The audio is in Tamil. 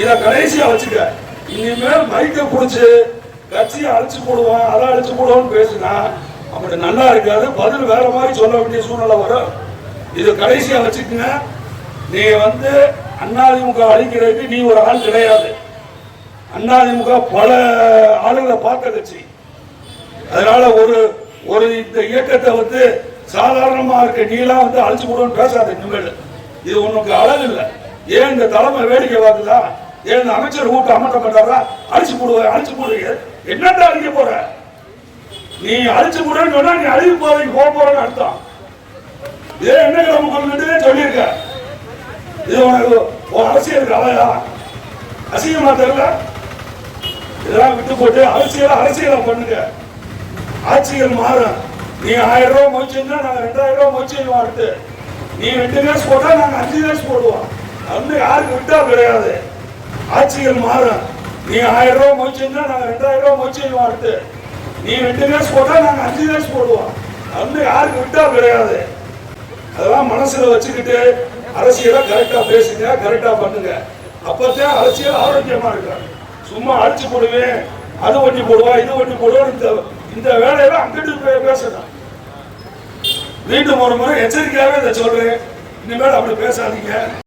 இத கடைசியா வச்சுக்க. இனிமேல் மைக்க புடிச்சு கட்சியை அழிச்சு போடுவான் அதை அழிச்சு போடுவான்னு பேசுனா அப்படி நல்லா இருக்காது. பதில் வேற மாதிரி சொல்ல வேண்டிய சூழ்நிலை வரும். இது கடைசியா வச்சுக்கங்க. நீ வந்து அதிமுக அழிக்கிறதுக்கு நீ ஒரு ஆள் கிடையாது. அதிமுக பல ஆளுகளை பார்த்த கட்சி அதனால ஒரு ஒரு இந்த இயக்கத்தை வந்து சாதாரணமா இருக்க நீலாம் வந்து அழிச்சு போடுவோம்னு பேசாத இனிமேல் இது உனக்கு அழகு இல்லை. ஏன் இந்த தலைமை வேடிக்கை பார்க்குதா? ஏன் இந்த அமைச்சர் கூட்டம் அமர்த்த மாட்டாரா அழிச்சு போடுவேன் அழிச்சு போடுவீங்க என்னடா அழிக்க போற? நீ அழிச்சு போடுறேன்னு சொன்னா நீ அழிவு போறதுக்கு போக போறன்னு அர்த்தம். இதே என்ன கிழமை சொல்லியிருக்க? இது உனக்கு ஒரு அரசியல் கலையா அசிங்கமா தெரியல? இதெல்லாம் விட்டு போட்டு அரசியல் அரசியலை பண்ணுங்க. ஆட்சிகள் மாறும். நீ ஆயிரம் ரூபாய் முடிச்சுன்னா நாங்க ரெண்டாயிரம் ரூபாய் முடிச்சிருவோம் அடுத்து. நீ ரெண்டு கேஸ் போட்டா நாங்க அஞ்சு கேஸ் போடுவோம். யாருக்கு விட்டா கிடையாது. ஆட்சிகள் மாறும். நீ ஆயிரம் ரூபாய் முடிச்சுன்னா நாங்க ரெண்டாயிரம் ரூபாய் முடிச்சிருவோம் அடுத்து நீ ரெண்டு கேஸ் போட்டா நாங்க அஞ்சு கேஸ் போடுவோம். வந்து யாருக்கு விட்டா கிடையாது. அதெல்லாம் மனசுல வச்சுக்கிட்டு அரசியலை கரெக்டா பேசுங்க கரெக்டா பண்ணுங்க. அப்பதான் அரசியல் ஆரோக்கியமா இருக்கும். சும்மா அடிச்சு போடுவேன் அது ஒட்டி போடுவா இது ஒட்டி போடுவா இந்த இந்த வேலையில அங்கிட்டு போய் பேசணும். மீண்டும் ஒரு முறை எச்சரிக்கையாவே இதை சொல்றேன். இனிமேல் அப்படி பேசாதீங்க.